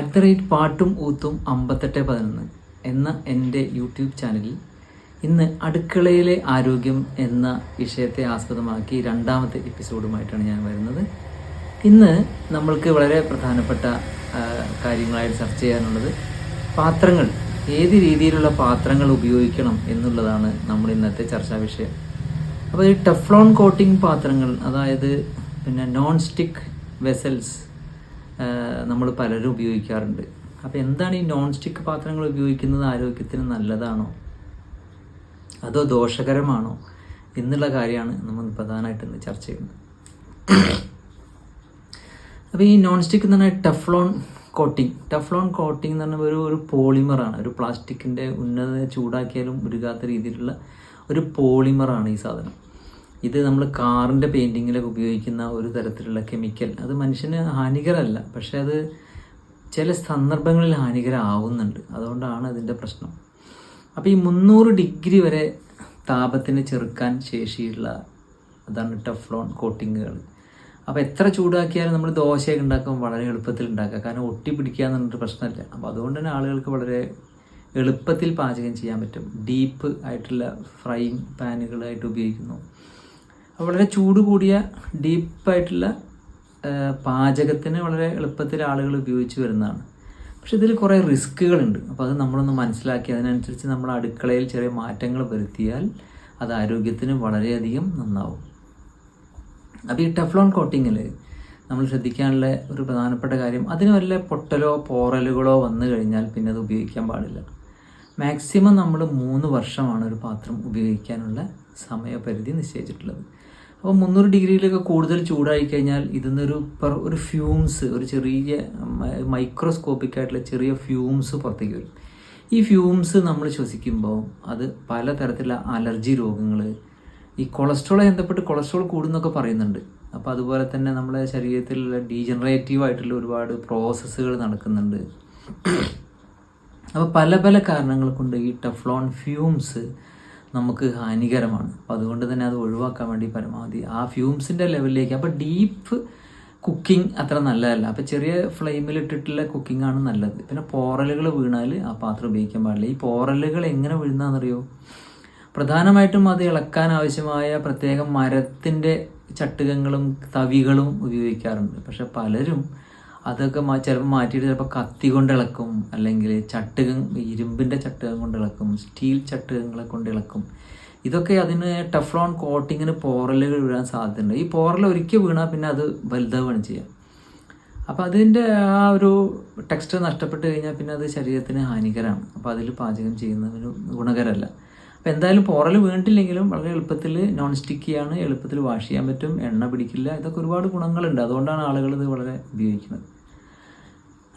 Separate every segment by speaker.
Speaker 1: At the rate പാട്ടും ഊത്തും അമ്പത്തെട്ട് പതിനൊന്ന് എന്ന എന്റെ യൂട്യൂബ് ചാനലിൽ ഇന്ന് അടുക്കളയിലെ ആരോഗ്യം എന്ന വിഷയത്തെ ആസ്പദമാക്കി രണ്ടാമത്തെ എപ്പിസോഡുമായിട്ടാണ് ഞാൻ വരുന്നത്. ഇന്ന് നമ്മൾക്ക് വളരെ പ്രധാനപ്പെട്ട കാര്യങ്ങളായിട്ട് ചർച്ച ചെയ്യാനുള്ളത് പാത്രങ്ങൾ. ഏത് രീതിയിലുള്ള പാത്രങ്ങൾ ഉപയോഗിക്കണം എന്നുള്ളതാണ് നമ്മൾ ഇന്നത്തെ ചർച്ചാ വിഷയം. അപ്പോൾ ഈ ടെഫ്ലോൺ കോട്ടിംഗ് പാത്രങ്ങൾ അതായത് പിന്നെ നോൺ സ്റ്റിക്ക് വെസൽസ് നമ്മൾ പലരും ഉപയോഗിക്കാറുണ്ട്. അപ്പോൾ എന്താണ് ഈ നോൺ സ്റ്റിക്ക് പാത്രങ്ങൾ ഉപയോഗിക്കുന്നത് ആരോഗ്യത്തിന് നല്ലതാണോ? അതോ ദോഷകരമാണോ? എന്നുള്ള കാര്യമാണ് നമ്മൾ പ്രധാനമായിട്ട് ഇന്ന് ചർച്ച ചെയ്യുന്നത്. അപ്പോൾ ഈ നോൺ സ്റ്റിക്ക് എന്ന് പറഞ്ഞാൽ ടെഫ്ലോൺ കോട്ടിംഗ് ടെഫ്ലോൺ കോട്ടിംഗ് എന്ന് പറഞ്ഞാൽ ഒരു ഒരു പോളിമറാണ് ഒരു പ്ലാസ്റ്റിക്കിന്റെ ഉന്നത ചൂടാക്കിയാലും ഉരുകാത്ത രീതിയിലുള്ള ഒരു പോളിമറാണ് ഈ സാധനം. ഇത് നമ്മൾ കാറിന്റെ പെയിന്റിങ്ങിലൊക്കെ ഉപയോഗിക്കുന്ന ഒരു തരത്തിലുള്ള കെമിക്കൽ അത് മനുഷ്യന് ഹാനികരമല്ല പക്ഷേ അത് ചില സന്ദർഭങ്ങളിൽ ഹാനികരമാവുന്നുണ്ട്. അതുകൊണ്ടാണ് അതിന്റെ പ്രശ്നം. അപ്പോൾ ഈ മുന്നൂറ് ഡിഗ്രി വരെ താപത്തിന് ചെറുക്കാൻ ശേഷിയുള്ള അതാണ് ടെഫ്ലോൺ കോട്ടിങ്ങുകൾ. അപ്പോൾ എത്ര ചൂടാക്കിയാലും നമ്മൾ ദോശയൊക്കെ ഉണ്ടാക്കുമ്പോൾ വളരെ എളുപ്പത്തിൽ ഉണ്ടാക്കാം കാരണം ഒട്ടി പിടിക്കുക എന്നുള്ളൊരു പ്രശ്നമില്ല. അപ്പോൾ അതുകൊണ്ട് തന്നെ ആളുകൾക്ക് വളരെ എളുപ്പത്തിൽ പാചകം ചെയ്യാൻ പറ്റും. ഡീപ്പ് ആയിട്ടുള്ള ഫ്രൈയിങ് പാനുകളായിട്ട് ഉപയോഗിക്കുന്നു. വളരെ ചൂട് കൂടിയ ഡീപ്പായിട്ടുള്ള പാചകത്തിന് വളരെ എളുപ്പത്തിൽ ആളുകൾ ഉപയോഗിച്ച് വരുന്നതാണ്. പക്ഷെ ഇതിൽ കുറേ റിസ്ക്കുകളുണ്ട്. അപ്പോൾ അത് നമ്മളൊന്ന് മനസ്സിലാക്കി അതിനനുസരിച്ച് നമ്മൾ അടുക്കളയിൽ ചെറിയ മാറ്റങ്ങൾ വരുത്തിയാൽ അത് ആരോഗ്യത്തിന് വളരെയധികം നന്നാവും. അപ്പോൾ ഈ ടെഫ്ലോൺ കോട്ടിങ്ങിൽ നമ്മൾ ശ്രദ്ധിക്കാനുള്ള ഒരു പ്രധാനപ്പെട്ട കാര്യം അതിന് വല്ല പൊട്ടലോ പോറലുകളോ വന്നു കഴിഞ്ഞാൽ പിന്നെ അത് ഉപയോഗിക്കാൻ പാടില്ല. മാക്സിമം നമ്മൾ മൂന്ന് വർഷമാണ് ഒരു പാത്രം ഉപയോഗിക്കാനുള്ള സമയപരിധി നിശ്ചയിച്ചിട്ടുള്ളത്. അപ്പോൾ മുന്നൂറ് ഡിഗ്രിയിലൊക്കെ കൂടുതൽ ചൂടായി കഴിഞ്ഞാൽ ഇതിന്നൊരു പെർ ഒരു ഫ്യൂംസ് ഒരു ചെറിയ മൈക്രോസ്കോപ്പിക് ആയിട്ടുള്ള ചെറിയ ഫ്യൂംസ് പുറത്തേക്ക് വരും. ഈ ഫ്യൂംസ് നമ്മൾ ശ്വസിക്കുമ്പോൾ അത് പലതരത്തിലുള്ള അലർജി രോഗങ്ങൾ ഈ കൊളസ്ട്രോളെ ബന്ധപ്പെട്ട് കൊളസ്ട്രോൾ കൂടുന്നൊക്കെ പറയുന്നുണ്ട്. അപ്പോൾ അതുപോലെ തന്നെ നമ്മുടെ ശരീരത്തിലുള്ള ഡീജനറേറ്റീവ് ആയിട്ടുള്ള ഒരുപാട് പ്രോസസ്സുകൾ നടക്കുന്നുണ്ട്. അപ്പോൾ പല പല കാരണങ്ങൾ കൊണ്ട് ഈ ടെഫ്ലോൺ ഫ്യൂംസ് നമുക്ക് ഹാനികരമാണ്. അപ്പോൾ അതുകൊണ്ട് തന്നെ അത് ഒഴിവാക്കാൻ വേണ്ടി പരമാവധി ആ ഫ്യൂംസിന്റെ ലെവലിലേക്ക് അപ്പോൾ ഡീപ്പ് കുക്കിംഗ് അത്ര നല്ലതല്ല. അപ്പോൾ ചെറിയ ഫ്ലെയിമിൽ ഇട്ടിട്ടുള്ള കുക്കിംഗ് ആണ് നല്ലത്. പിന്നെ പോറലുകൾ വീണാൽ ആ പാത്രം ഉപയോഗിക്കാൻ പാടില്ല. ഈ പോറലുകൾ എങ്ങനെ വീഴുന്നതെന്നറിയോ? പ്രധാനമായിട്ടും അത് ഇളക്കാൻ ആവശ്യമായ പ്രത്യേകം മരത്തിന്റെ ചട്ടുകങ്ങളും തവികളും ഉപയോഗിക്കാറുണ്ട്. പക്ഷെ പലരും അതൊക്കെ മാ ചിലപ്പോൾ മാറ്റിയിട്ട് ചിലപ്പോൾ കത്തി കൊണ്ട് ഇളക്കും. അല്ലെങ്കിൽ ചട്ടുകം ഇരുമ്പിന്റെ ചട്ടുകം കൊണ്ട് ഇളക്കും സ്റ്റീൽ ചട്ടുകങ്ങളെ കൊണ്ട് ഇളക്കും. ഇതൊക്കെ അതിന് ടെഫ്ലോൺ കോട്ടിങ്ങിന് പോറലുകൾ വീഴാൻ സാധ്യതയുണ്ട്. ഈ പോറൽ ഒരിക്കൽ വീണാൽ പിന്നെ അത് വലുതാവുകയാണ് ചെയ്യുക അപ്പോൾ അതിന്റെ ആ ഒരു ടെക്സ്ചർ നഷ്ടപ്പെട്ട് കഴിഞ്ഞാൽ പിന്നെ അത് ശരീരത്തിന് ഹാനികരമാണ്. അപ്പോൾ അതിൽ പാചകം ചെയ്യുന്നതിന് ഗുണകരമല്ല. അപ്പോൾ എന്തായാലും പോറൽ വീണിട്ടില്ലെങ്കിലും വളരെ എളുപ്പത്തിൽ നോൺ സ്റ്റിക്കിയാണ് എളുപ്പത്തിൽ വാഷ് ചെയ്യാൻ പറ്റും എണ്ണ പിടിക്കില്ല ഇതൊക്കെ ഒരുപാട് ഗുണങ്ങളുണ്ട്. അതുകൊണ്ടാണ് ആളുകൾ ഇത് വളരെ ഉപയോഗിക്കുന്നത്.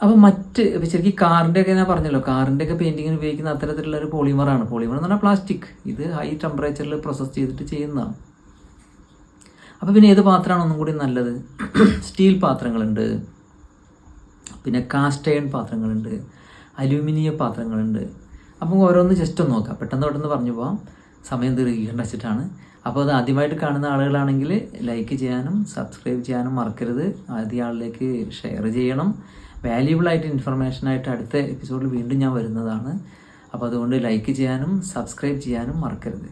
Speaker 1: അപ്പോൾ മറ്റ് ഇപ്പോൾ ശരിക്കും കാറിന്റെ ഒക്കെ ഞാൻ പറഞ്ഞല്ലോ കാറിന്റെ ഒക്കെ പെയിന്റിങ്ങിന് ഉപയോഗിക്കുന്ന അത്തരത്തിലുള്ള ഒരു പോളിമറാണ് പോളിമർ എന്ന് പറഞ്ഞാൽ പ്ലാസ്റ്റിക് ഇത് ഹൈ ടെമ്പറേച്ചറിൽ പ്രോസസ്സ് ചെയ്തിട്ട് ചെയ്യുന്നതാണ്. അപ്പോൾ പിന്നെ ഏത് പാത്രമാണ് ഒന്നും കൂടി നല്ലത്? സ്റ്റീൽ പാത്രങ്ങളുണ്ട്. പിന്നെ കാസ്റ്റ് അയൺ പാത്രങ്ങളുണ്ട്. അലൂമിനിയം പാത്രങ്ങളുണ്ട്. അപ്പം ഓരോന്ന് ജസ്റ്റ് ഒന്ന് നോക്കാം. പെട്ടെന്ന് പെട്ടെന്ന് പറഞ്ഞു പോകാം സമയം തീർക്കേണ്ട വെച്ചിട്ടാണ്. അപ്പോൾ അത് ആദ്യമായിട്ട് കാണുന്ന ആളുകളാണെങ്കിൽ ലൈക്ക് ചെയ്യാനും സബ്സ്ക്രൈബ് ചെയ്യാനും മറക്കരുത്. ആദ്യ ആളിലേക്ക് ഷെയർ ചെയ്യണം. വാല്യുബിൾ ആയിട്ട് ഇൻഫർമേഷൻ ആയിട്ട് അടുത്ത എപ്പിസോഡിൽ വീണ്ടും ഞാൻ വരുന്നതാണ്. അപ്പോൾ അതുകൊണ്ട് ലൈക്ക് ചെയ്യാനും സബ്സ്ക്രൈബ് ചെയ്യാനും മറക്കരുത്.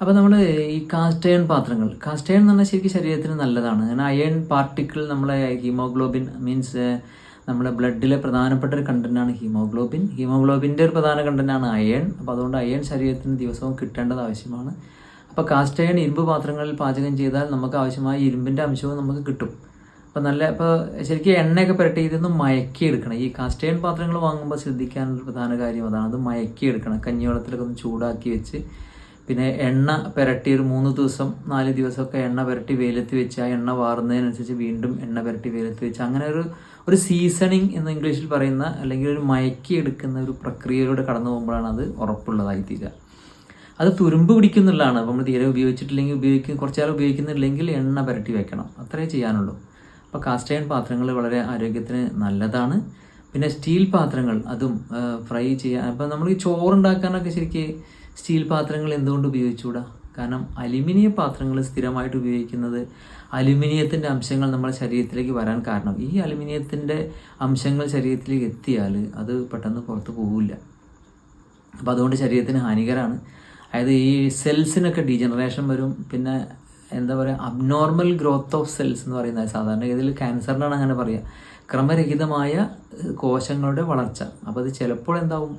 Speaker 1: അപ്പോൾ നമ്മൾ ഈ കാസ്റ്റ് അയൺ പാത്രങ്ങൾ കാസ്റ്റ് അയൺ എന്ന് പറഞ്ഞാൽ ശരിക്കും ശരീരത്തിന് നല്ലതാണ്. അങ്ങനെ അയൺ പാർട്ടിക്കിൾ നമ്മളെ ഹീമോഗ്ലോബിൻ മീൻസ് നമ്മുടെ ബ്ലഡിലെ പ്രധാനപ്പെട്ട ഒരു കണ്ടന്റാണ് ഹീമോഗ്ലോബിൻ. ഹീമോഗ്ലോബിന്റെ ഒരു പ്രധാന കണ്ടന്റാണ് അയൺ. അപ്പോൾ അതുകൊണ്ട് അയൺ ശരീരത്തിന് ദിവസവും കിട്ടേണ്ടത് ആവശ്യമാണ്. അപ്പോൾ കാസ്റ്റ് അയൺ ഇരുമ്പ് പാത്രങ്ങളിൽ പാചകം ചെയ്താൽ നമുക്ക് ആവശ്യമായ ഇരുമ്പിന്റെ അംശവും നമുക്ക് കിട്ടും. അപ്പോൾ നല്ല ഇപ്പോൾ ശരിക്കും എണ്ണയൊക്കെ പുരട്ടി ഇതൊന്ന് മയക്കിയെടുക്കണം. ഈ കാസ്റ്റ് അയൺ പാത്രങ്ങൾ വാങ്ങുമ്പോൾ ശ്രദ്ധിക്കാനുള്ള പ്രധാന കാര്യം അതാണ്. അത് മയക്കിയെടുക്കണം. കഞ്ഞിവെള്ളത്തിലൊക്കെ ഒന്ന് ചൂടാക്കി വെച്ച്. പിന്നെ എണ്ണ പുരട്ടി ഒരു മൂന്ന് ദിവസം നാല് ദിവസമൊക്കെ എണ്ണ പുരട്ടി വെയിലത്ത് വെച്ച് ആ എണ്ണ വാറുന്നതിനനുസരിച്ച് വീണ്ടും എണ്ണ പുരട്ടി വെയിലത്ത് വെച്ച്. അങ്ങനെ ഒരു ഒരു സീസണിങ് എന്ന് ഇംഗ്ലീഷിൽ പറയുന്ന അല്ലെങ്കിൽ ഒരു മയക്കി എടുക്കുന്ന ഒരു പ്രക്രിയയിലൂടെ കടന്നു പോകുമ്പോഴാണ് അത് ഉറപ്പുള്ളതായി തീരുക അത് തുരുമ്പ് പിടിക്കുന്നുള്ളതാണ്. നമ്മൾ തീരെ ഉപയോഗിച്ചിട്ടില്ലെങ്കിൽ ഉപയോഗിക്കും കുറച്ചാൾ ഉപയോഗിക്കുന്നില്ലെങ്കിൽ എണ്ണ പുരട്ടി വെക്കണം. അത്രേ ചെയ്യാനുള്ളൂ. അപ്പോൾ കാസ്റ്റ് അയൺ പാത്രങ്ങൾ വളരെ ആരോഗ്യത്തിന് നല്ലതാണ്. പിന്നെ സ്റ്റീൽ പാത്രങ്ങൾ അതും ഫ്രൈ ചെയ്യാൻ അപ്പോൾ നമ്മൾ ഈ ചോറുണ്ടാക്കാനൊക്കെ ശരിക്കും സ്റ്റീൽ പാത്രങ്ങൾ എന്തുകൊണ്ട് ഉപയോഗിച്ചുകൂടാ? കാരണം അലുമിനിയം പാത്രങ്ങൾ സ്ഥിരമായിട്ട് ഉപയോഗിക്കുന്നത് അലുമിനിയത്തിന്റെ അംശങ്ങൾ നമ്മുടെ ശരീരത്തിലേക്ക് വരാൻ കാരണം. ഈ അലുമിനിയത്തിന്റെ അംശങ്ങൾ ശരീരത്തിലേക്ക് എത്തിയാൽ അത് പെട്ടെന്ന് പുറത്ത് പോകില്ല അപ്പോൾ അതുകൊണ്ട് ശരീരത്തിന് ഹാനികരമാണ് അതായത് ഈ സെൽസിനൊക്കെ ഡീജനറേഷൻ വരും. പിന്നെ എന്താ പറയുക അബ്നോർമൽ ഗ്രോത്ത് ഓഫ് സെൽസ് എന്ന് പറയുന്നത് സാധാരണഗതിയിൽ ക്യാൻസറിനാണ് അങ്ങനെ പറയുക ക്രമരഹിതമായ കോശങ്ങളുടെ വളർച്ച. അപ്പോൾ അത് ചിലപ്പോൾ എന്താവും?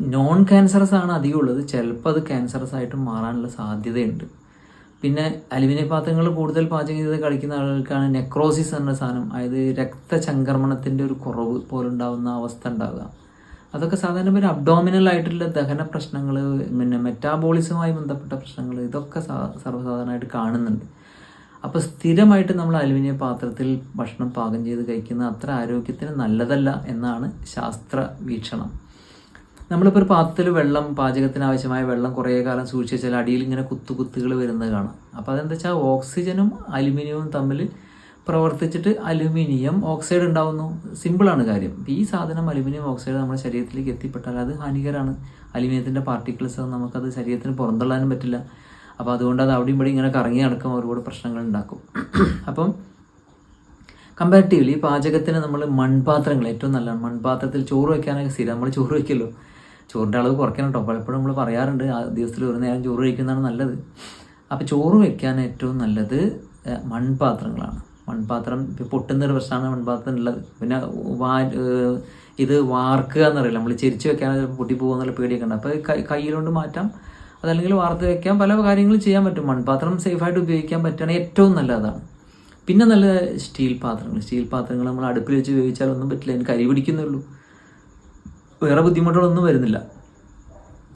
Speaker 1: നോൺ ക്യാൻസറസ് ആണ് അധികം ഉള്ളത്. ചിലപ്പോൾ അത് ക്യാൻസറസ് ആയിട്ട് മാറാനുള്ള സാധ്യതയുണ്ട്. പിന്നെ അലുമിനിയം പാത്രങ്ങൾ കൂടുതൽ പാചകം ചെയ്ത് കളിക്കുന്ന ആളുകൾക്കാണ് നെക്രോസിസ് എന്ന സാധനം. അതായത് രക്തചംക്രമണത്തിന്റെ ഒരു കുറവ് പോലുണ്ടാവുന്ന അവസ്ഥ ഉണ്ടാവുക. അതൊക്കെ സാധാരണ ഒരു അബ്ഡോമിനൽ ആയിട്ടുള്ള ദഹന പ്രശ്നങ്ങൾ പിന്നെ മെറ്റാബോളിസവുമായി ബന്ധപ്പെട്ട പ്രശ്നങ്ങൾ ഇതൊക്കെ സർവസാധാരണമായിട്ട് കാണുന്നുണ്ട്. അപ്പോൾ സ്ഥിരമായിട്ട് നമ്മൾ അലുമിനിയം പാത്രത്തിൽ ഭക്ഷണം പാകം ചെയ്ത് കഴിക്കുന്നത് അത്ര ആരോഗ്യത്തിന് നല്ലതല്ല എന്നാണ് ശാസ്ത്ര വീക്ഷണം. നമ്മളിപ്പോൾ ഒരു പാത്രത്തിൽ വെള്ളം പാചകത്തിന് ആവശ്യമായ വെള്ളം കുറേ കാലം സൂക്ഷിച്ച് വെച്ചാൽ അടിയിൽ ഇങ്ങനെ കുത്തു കുത്തുകൾ വരുന്നത് കാണാം. അപ്പോൾ അതെന്താ വെച്ചാൽ ഓക്സിജനും അലുമിനിയവും തമ്മിൽ പ്രവർത്തിച്ചിട്ട് അലുമിനിയം ഓക്സൈഡ് ഉണ്ടാവുന്നു. സിമ്പിളാണ് കാര്യം. ഈ സാധനം അലുമിനിയം ഓക്സൈഡ് നമ്മുടെ ശരീരത്തിലേക്ക് എത്തിപ്പെട്ടാൽ അത് ഹാനികരമാണ് അലുമിനിയത്തിന്റെ പാർട്ടിക്കിൾസ് നമുക്കത് ശരീരത്തിന് പുറന്തള്ളാനും പറ്റില്ല. അപ്പോൾ അതുകൊണ്ട് അത് അവിടെയും ഇവിടെ ഇങ്ങനെ കറങ്ങി നടക്കും ഒരുപാട് പ്രശ്നങ്ങൾ ഉണ്ടാക്കും. അപ്പം കമ്പാരിറ്റീവ്ലി പാചകത്തിന് നമ്മൾ മൺപാത്രങ്ങൾ ഏറ്റവും നല്ലതാണ്. മൺപാത്രത്തിൽ ചോറ് വയ്ക്കാനൊക്കെ സ്ഥിരം നമ്മൾ ചോറ് വയ്ക്കുമല്ലോ ചോറിന്റെ അളവ് കുറയ്ക്കണം കേട്ടോ പലപ്പോഴും നമ്മൾ പറയാറുണ്ട് ആ ദിവസത്തിൽ ഒരു നേരം ചോറ് കഴിക്കുന്നതാണ് നല്ലത്. അപ്പോൾ ചോറ് വെക്കാൻ ഏറ്റവും നല്ലത് മൺപാത്രങ്ങളാണ്. മൺപാത്രം ഇപ്പോൾ പൊട്ടുന്നൊരു പ്രശ്നമാണ് മൺപാത്രം ഉള്ളത് പിന്നെ വാ ഇത് വാർക്കുക എന്നറിയില്ല? നമ്മൾ ചെരിച്ച് വെക്കാൻ ചിലപ്പോൾ പൊട്ടിപ്പോകുന്നുള്ള പേടിയൊക്കെ ഉണ്ട്. അപ്പോൾ കയ്യിലുകൊണ്ട് മാറ്റാം. അതല്ലെങ്കിൽ വാർത്ത് വെക്കാം. പല കാര്യങ്ങളും ചെയ്യാൻ പറ്റും. മൺപാത്രം സേഫായിട്ട് ഉപയോഗിക്കാൻ പറ്റുകയാണെങ്കിൽ ഏറ്റവും നല്ലതാണ്. പിന്നെ നല്ല സ്റ്റീൽ പാത്രങ്ങൾ. സ്റ്റീൽ പാത്രങ്ങൾ നമ്മൾ അടുപ്പിൽ വെച്ച് ഉപയോഗിച്ചാൽ ഒന്നും പറ്റില്ല. അതിന് കരി പിടിക്കുന്നേ ഉള്ളൂ. വേറെ ബുദ്ധിമുട്ടുകളൊന്നും വരുന്നില്ല.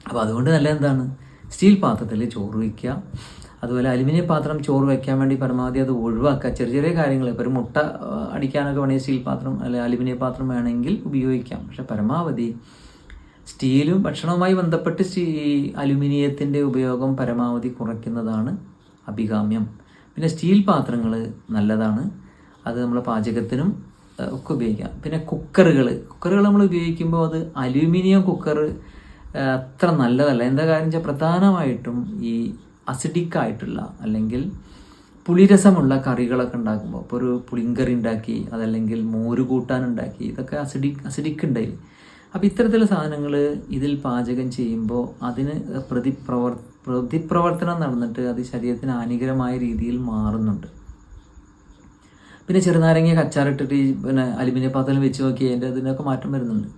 Speaker 1: അപ്പോൾ അതുകൊണ്ട് നല്ല എന്താണ്? സ്റ്റീൽ പാത്രത്തിൽ ചോറ് വയ്ക്കുക അതുപോലെ അലുമിനിയം പാത്രം ചോറ് വയ്ക്കാൻ വേണ്ടി പരമാവധി അത് ഒഴിവാക്കുക. ചെറിയ ചെറിയ കാര്യങ്ങൾ ഇപ്പോൾ ഒരു മുട്ട അടിക്കാനൊക്കെ വേണമെങ്കിൽ സ്റ്റീൽ പാത്രം അല്ലെ അലുമിനിയം പാത്രം വേണമെങ്കിൽ ഉപയോഗിക്കാം. പക്ഷെ പരമാവധി സ്റ്റീലും ഭക്ഷണവുമായി ബന്ധപ്പെട്ട് സ്റ്റീ അലുമിനിയത്തിന്റെ ഉപയോഗം പരമാവധി കുറയ്ക്കുന്നതാണ് അഭികാമ്യം. പിന്നെ സ്റ്റീൽ പാത്രങ്ങൾ നല്ലതാണ്. അത് നമ്മളെ പാചകത്തിനും ഒക്കെ ഉപയോഗിക്കാം. പിന്നെ കുക്കറുകൾ കുക്കറുകൾ നമ്മൾ ഉപയോഗിക്കുമ്പോൾ അത് അലുമിനിയം കുക്കർ അത്ര നല്ലതല്ല. എന്താ കാര്യം വെച്ചാൽ പ്രധാനമായിട്ടും ഈ അസിഡിക് ആയിട്ടുള്ള അല്ലെങ്കിൽ പുളിരസമുള്ള കറികളൊക്കെ ഉണ്ടാക്കുമ്പോൾ ഇപ്പോൾ ഒരു പുളിങ്കറി ഉണ്ടാക്കി അതല്ലെങ്കിൽ മോര് കൂട്ടാൻ ഉണ്ടാക്കി ഇതൊക്കെ അസിഡിക് അസിഡിക് ഉണ്ടായി അപ്പോൾ ഇത്തരത്തിലുള്ള സാധനങ്ങൾ ഇതിൽ പാചകം ചെയ്യുമ്പോൾ അതിന് പ്രതിപ്രവർ പ്രതിപ്രവർത്തനം നടന്നിട്ട് അത് ശരീരത്തിന് ഹാനികരമായ രീതിയിൽ മാറുന്നുണ്ട്. പിന്നെ ചെറുനാരങ്ങ കച്ചാറിട്ടിട്ട് പിന്നെ അലുമിനിയ പാത്രം വെച്ച് നോക്കി അതിന്റെ അതിനൊക്കെ മാറ്റം വരുന്നുണ്ട്.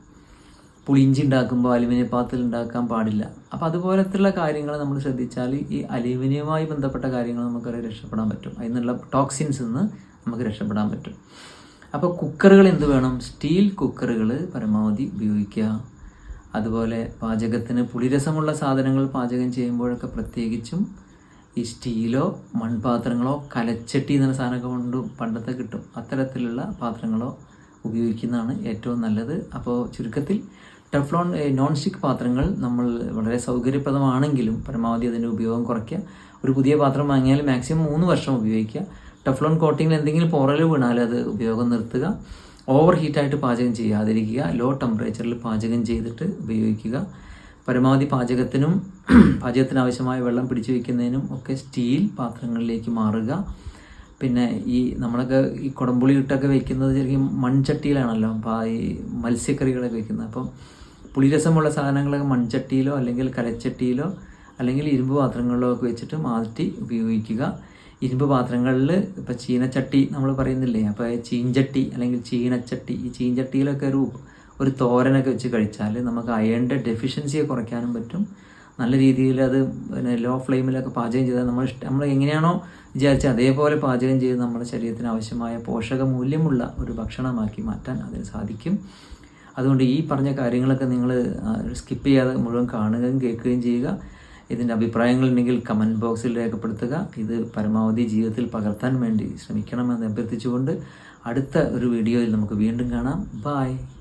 Speaker 1: പുളിഞ്ചി ഉണ്ടാക്കുമ്പോൾ അലുമിനിയം പാത്രത്തിൽ ഉണ്ടാക്കാൻ പാടില്ല. അപ്പോൾ അതുപോലത്തുള്ള കാര്യങ്ങൾ നമ്മൾ ശ്രദ്ധിച്ചാൽ ഈ അലുമിനിയമായി ബന്ധപ്പെട്ട കാര്യങ്ങൾ നമുക്ക് രക്ഷപ്പെടാൻ പറ്റും. അതിൽ നിന്നുള്ള ടോക്സിൻസ് നിന്ന് നമുക്ക് രക്ഷപ്പെടാൻ പറ്റും. അപ്പോൾ കുക്കറുകൾ എന്ത് വേണം? സ്റ്റീൽ കുക്കറുകൾ പരമാവധി ഉപയോഗിക്കുക. അതുപോലെ പാചകത്തിന് പുളിരസമുള്ള സാധനങ്ങൾ പാചകം ചെയ്യുമ്പോഴൊക്കെ പ്രത്യേകിച്ചും ഈ സ്റ്റീലോ മൺപാത്രങ്ങളോ കലച്ചട്ടി എന്ന സാധനമൊക്കെ കൊണ്ട് പണ്ടത്തെ കിട്ടും. അത്തരത്തിലുള്ള പാത്രങ്ങളോ ഉപയോഗിക്കുന്നതാണ് ഏറ്റവും നല്ലത്. അപ്പോൾ ചുരുക്കത്തിൽ ടെഫ്ലോൺ നോൺ സ്റ്റിക്ക് പാത്രങ്ങൾ നമ്മൾ വളരെ സൗകര്യപ്രദമാണെങ്കിലും പരമാവധി അതിന്റെ ഉപയോഗം കുറയ്ക്കുക. ഒരു പുതിയ പാത്രം വാങ്ങിയാൽ മാക്സിമം മൂന്ന് വർഷം ഉപയോഗിക്കുക. ടെഫ്ലോൺ കോട്ടിങ്ങിൽ എന്തെങ്കിലും പുറൽ വീണാൽ അത് ഉപയോഗം നിർത്തുക. ഓവർ ഹീറ്റായിട്ട് പാചകം ചെയ്യാതിരിക്കുക. ലോ ടെമ്പറേച്ചറിൽ പാചകം ചെയ്തിട്ട് ഉപയോഗിക്കുക. പരമാവധി പാചകത്തിനും പാചകത്തിന് ആവശ്യമായ വെള്ളം പിടിച്ചു വയ്ക്കുന്നതിനും ഒക്കെ സ്റ്റീൽ പാത്രങ്ങളിലേക്ക് മാറുക. പിന്നെ ഈ നമ്മളൊക്കെ ഈ കുടംപുളി ഇട്ടൊക്കെ വെക്കുന്നത് ശരിക്കും മൺചട്ടിയിലാണല്ലോ. അപ്പോൾ ഈ മത്സ്യക്കറികളൊക്കെ വെക്കുന്നത്. അപ്പം പുളിരസമുള്ള സാധനങ്ങളൊക്കെ മൺചട്ടിയിലോ അല്ലെങ്കിൽ കലച്ചട്ടിയിലോ അല്ലെങ്കിൽ ഇരുമ്പ് പാത്രങ്ങളിലോ ഒക്കെ വെച്ചിട്ട് മാറ്റി ഉപയോഗിക്കുക. ഇരുമ്പ് പാത്രങ്ങളിൽ ഇപ്പോൾ ചീനച്ചട്ടി നമ്മൾ പറയുന്നില്ലേ? അപ്പോൾ ചീഞ്ചട്ടി അല്ലെങ്കിൽ ചീനച്ചട്ടി. ഈ ചീഞ്ചട്ടിയിലൊക്കെ ഒരു ഒരു തോരനൊക്കെ വെച്ച് കഴിച്ചാൽ നമുക്ക് അയണിന്റെ ഡെഫിഷ്യൻസിയെ കുറയ്ക്കാനും പറ്റും. നല്ല രീതിയിൽ അത് പിന്നെ ലോ ഫ്ലെയിമിലൊക്കെ പാചകം ചെയ്താൽ നമ്മൾ നമ്മൾ എങ്ങനെയാണോ വിചാരിച്ചത് അതേപോലെ പാചകം ചെയ്ത് നമ്മുടെ ശരീരത്തിന് ആവശ്യമായ പോഷക മൂല്യമുള്ള ഒരു ഭക്ഷണമാക്കി മാറ്റാൻ അതിന് സാധിക്കും. അതുകൊണ്ട് ഈ പറഞ്ഞ കാര്യങ്ങളൊക്കെ നിങ്ങൾ സ്കിപ്പ് ചെയ്യാതെ മുഴുവൻ കാണുകയും കേൾക്കുകയും ചെയ്യുക. ഇതിന്റെ അഭിപ്രായങ്ങളുണ്ടെങ്കിൽ കമന്റ് ബോക്സിൽ രേഖപ്പെടുത്തുക. ഇത് പരമാവധി ജീവിതത്തിൽ പകർത്താൻ വേണ്ടി ശ്രമിക്കണമെന്ന് അഭ്യർത്ഥിച്ചുകൊണ്ട് അടുത്ത ഒരു വീഡിയോയിൽ നമുക്ക് വീണ്ടും കാണാം. ബായ്